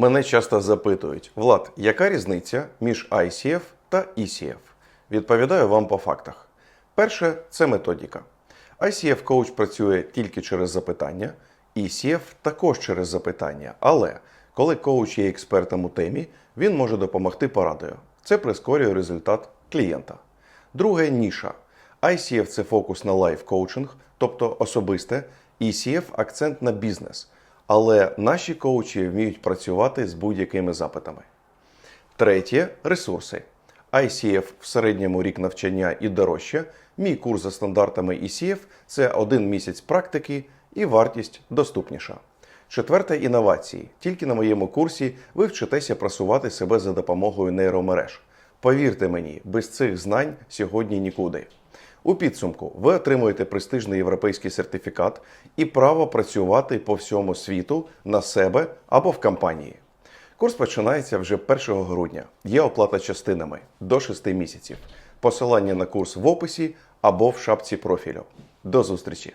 Мене часто запитують, Влад, яка різниця між ICF та ECF? Відповідаю вам по фактах. Перше це методіка. ICF коуч працює тільки через запитання, ECF також через запитання. Але коли коуч є експертом у темі, він може допомогти порадою. Це прискорює результат клієнта. Друге ніша. ICF це фокус на лайф-коучинг, тобто особисте, ECF – акцент на бізнес. Але наші коучі вміють працювати з будь-якими запитами. Третє ресурси. ICF в середньому рік навчання і дорожче. Мій курс за стандартами ECF – це один місяць практики і вартість доступніша. Четверте інновації. Тільки на моєму курсі ви вчитеся просувати себе за допомогою нейромереж. Повірте мені, без цих знань сьогодні нікуди. У підсумку ви отримуєте престижний європейський сертифікат і право працювати по всьому світу на себе або в компанії. Курс починається вже 1 грудня. Є оплата частинами до 6 місяців. Посилання на курс в описі або в шапці профілю. До зустрічі!